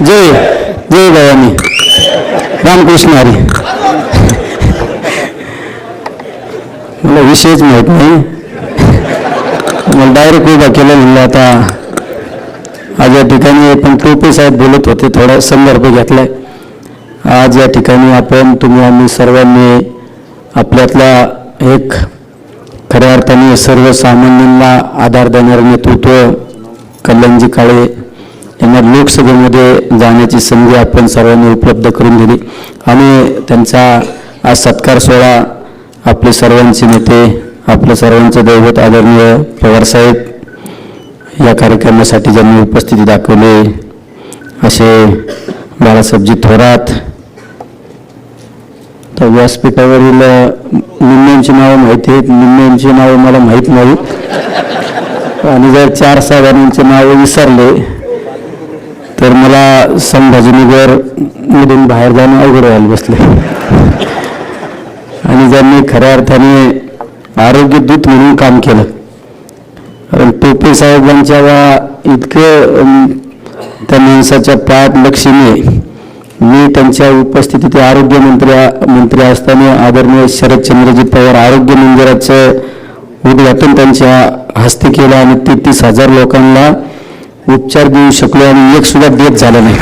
जय जय भवानी. रामकृष्ण हरी. मला विषयच माहीत नाही. मला डायरेक्ट उभा केलं म्हणलं आता. आज या ठिकाणी पण टोपे साहेब बोलत होते थोडा संदर्भ घेतलाय. आज या ठिकाणी आपण तुम्ही आम्ही सर्वांनी आपल्यातला एक खऱ्या अर्थाने सर्वसामान्यांना आधार देणारं नेतृत्व कल्याणजी काळे त्यांना लोकसभेमध्ये जाण्याची संधी आपण सर्वांनी उपलब्ध करून दिली. आणि त्यांचा आज सत्कार सोहळा आपले सर्वांचे नेते आपलं सर्वांचं दैवत आदरणीय पवारसाहेब या कार्यक्रमासाठी ज्यांनी उपस्थिती दाखवली. असे बाळासाहेबजी थोरात तर व्यासपीठावरील निम्म्यांची नावं माहिती आहेत. निम्म्यांची नावं मला माहीत नाहीत. आणि जर चार साहेबांचे नावं विसरले मला संभाजीनगर मधून बाहेर जाणं अवघड व्हायला बसले. आणि ज्यांनी खऱ्या अर्थाने आरोग्य दूत म्हणून काम केलं. कारण टोपे साहेबांच्या वा इतकं त्या माणसाच्या पाठ लक्षणे मी त्यांच्या उपस्थितीत आरोग्य मंत्री मंत्री असताना आदरणीय शरदचंद्रजी पवार आरोग्य मंदिराचं उद्घाटन त्यांच्या हस्ते केलं आणि तेहतीस हजार लोकांना उपचार देऊ शकलो आणि एक सुद्धा देत झालं नाही.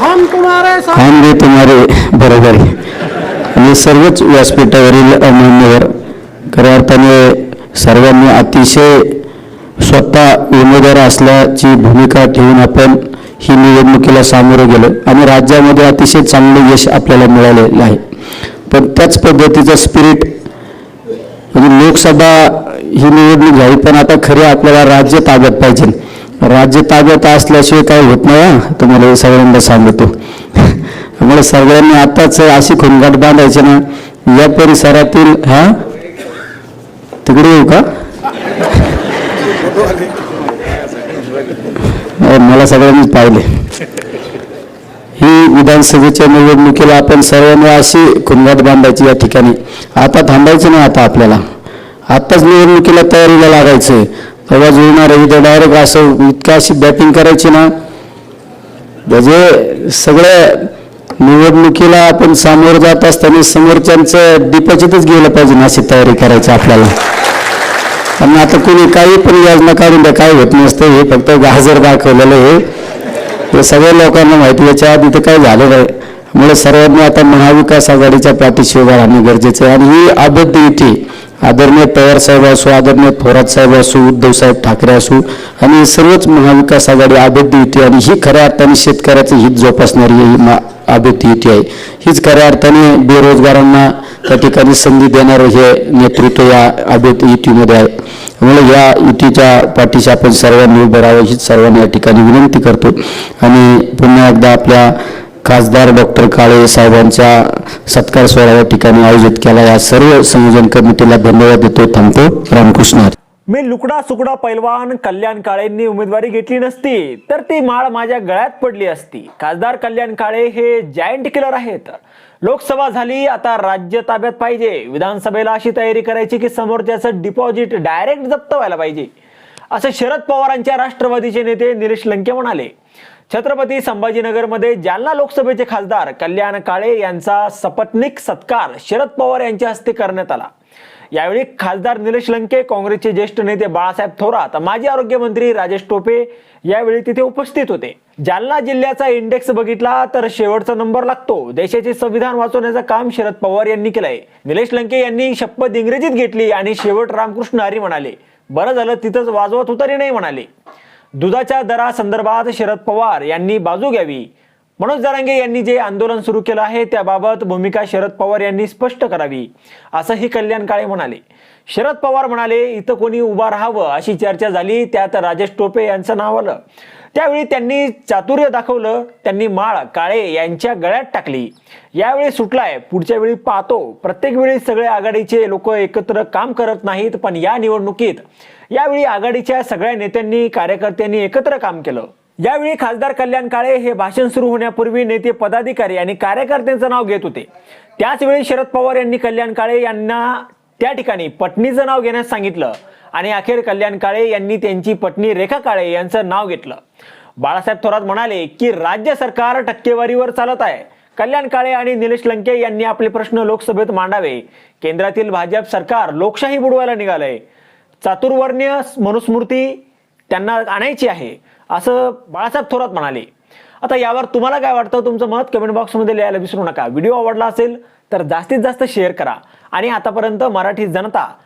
हम तुम्हारे साथ हम भी तुम्हारे बरोबर. आहे आणि सर्वच व्यासपीठावरील मान्यवर खऱ्या अर्थाने सर्वांनी अतिशय स्वतः उमेदवार असल्याची भूमिका ठेवून आपण ही निवडणुकीला सामोरं गेलो. आणि राज्यामध्ये अतिशय चांगलं यश आपल्याला मिळालेलं आहे. पण त्याच पद्धतीचं स्पिरिट म्हणजे लोकसभा ही निवडणूक झाली पण आता खरे आपल्याला राज्य ताब्यात पाहिजे. राज्य ताब्यात असल्याशिवाय काय होत नाही तुम्हाला हे सगळ्यांना सांगतो. त्यामुळे सगळ्यांनी आताच अशी खुणगाट बांधायची ना या परिसरातील हा? तिकडे येऊ का? मला सगळ्यांनीच पाहिले. ही विधानसभेच्या निवडणुकीला आपण सर्वांनी अशी खुणगाट बांधायची या ठिकाणी. आता थांबायचं नाही आता आपल्याला. आत्ताच निवडणुकीला तयारीला लागायचंय. तेव्हा जुळणार इथं डायरेक्ट असं इतकं अशी बॅटिंग करायची ना. म्हणजे सगळ्या निवडणुकीला आपण सामोरं जात असताना समोरच्यांचं डिपॉझिटच गेलं पाहिजे ना अशी तयारी करायची आपल्याला. आणि आता कोणी काही पण योजना काढून द्या काय होत नसतं हे. फक्त गाजर दाखवलेलं हे ते सगळ्या लोकांना माहिती याच्या आधी तर काय झालं नाही. मुळे सर्वांनी आता महाविकास आघाडीच्या पाठीशी उभं राहणं गरजेचं आहे. आणि ही अबद्ध युती आदरणीय पवार साहेब असो आदरणीय थोरात साहेब असो उद्धवसाहेब ठाकरे असो आणि सर्वच महाविकास आघाडी अबद्ध युती आणि ही खऱ्या अर्थाने शेतकऱ्याचं हित जोपासणारी ही मा युती आहे. हीच खऱ्या अर्थाने बेरोजगारांना त्या ठिकाणी संधी देणारं हे नेतृत्व या अबद्ध युतीमध्ये आहे. त्यामुळे या युतीच्या पाठीशी आपण सर्वांनी उभं राहावं हीच सर्वांनी या ठिकाणी विनंती करतो. आणि पुन्हा एकदा आपल्या खासदार डॉक्टर काळे साहेबांच्या सत्कार सोहळा या ठिकाणी आयोजित केला. या सर्व संयोजन कमिटीला धन्यवाद देतो थांबतो. रामकृष्ण मी लुकडा सुकडा पैलवान कल्याण काळेंनी उमेदवारी घेतली नसती तर ती माळ माझ्या गळ्यात पडली असती. खासदार कल्याण काळे हे जायंट किलर आहेत. लोकसभा झाली आता राज्य ताब्यात पाहिजे. विधानसभेला अशी तयारी करायची की समोरच्याचं डिपॉझिट डायरेक्ट जप्त व्हायला पाहिजे. असे शरद पवारांच्या राष्ट्रवादीचे नेते निलेश लंके म्हणाले. छत्रपती संभाजीनगरमध्ये जालना लोकसभेचे खासदार कल्याण काळे यांचा सपत्निक सत्कार शरद पवार यांच्या हस्ते करण्यात आला. यावेळी खासदार निलेश लंके काँग्रेसचे ज्येष्ठ नेते बाळासाहेब थोरात माजी आरोग्यमंत्री राजेश टोपे यावेळी तिथे उपस्थित होते. जालना जिल्ह्याचा इंडेक्स बघितला तर शेवटचा नंबर लागतो. देशाचे संविधान वाचवण्याचं काम शरद पवार यांनी केलंय. निलेश लंके यांनी शपथ इंग्रजीत घेतली आणि शेवट रामकृष्ण हरी म्हणाले. बरं झालं तिथंच वाजवत उतारी नाही म्हणाले. दुधाच्या दरासंदर्भात शरद पवार यांनी बाजू घ्यावी. मनोज जरांगे यांनी जे आंदोलन सुरू केलं आहे त्याबाबत भूमिका शरद पवार यांनी स्पष्ट करावी असंही कल्याण काळे म्हणाले. शरद पवार म्हणाले इथं कोणी उभा राहावं अशी चर्चा झाली त्यात राजेश टोपे यांचं नाव आलं. त्यावेळी त्यांनी चातुर्य दाखवलं त्यांनी माळ काळे यांच्या गळ्यात टाकली. यावेळी सुटलाय पुढच्या वेळी पाहतो. प्रत्येक वेळी सगळे आघाडीचे लोक एकत्र काम करत नाहीत पण या निवडणुकीत यावेळी आघाडीच्या सगळ्या नेत्यांनी कार्यकर्त्यांनी एकत्र काम केलं. यावेळी खासदार कल्याण काळे हे भाषण सुरू होण्यापूर्वी नेते पदाधिकारी आणि कार्यकर्त्यांचं नाव घेत होते. त्याचवेळी शरद पवार यांनी कल्याण काळे यांना त्या ठिकाणी पत्नीचं नाव घेण्यास सांगितलं. आणि अखेर कल्याण काळे यांनी त्यांची पत्नी रेखा काळे यांचं नाव घेतलं. बाळासाहेब थोरात म्हणाले की राज्य सरकार टक्केवारीवर चालत आहे. कल्याण काळे आणि निलेश लंके यांनी आपले प्रश्न लोकसभेत मांडावे. केंद्रातील भाजप सरकार लोकशाही बुडवायला निघालंय. चातुर्वर्ण्य मनुस्मृती त्यांना आणायची आहे असं बाळासाहेब थोरात म्हणाले. आता यावर तुम्हाला काय वाटतं? तुमचं मत कमेंट बॉक्समध्ये लिहायला विसरू नका. व्हिडिओ आवडला असेल तर जास्तीत जास्त शेअर करा. आणि आतापर्यंत मराठी जनता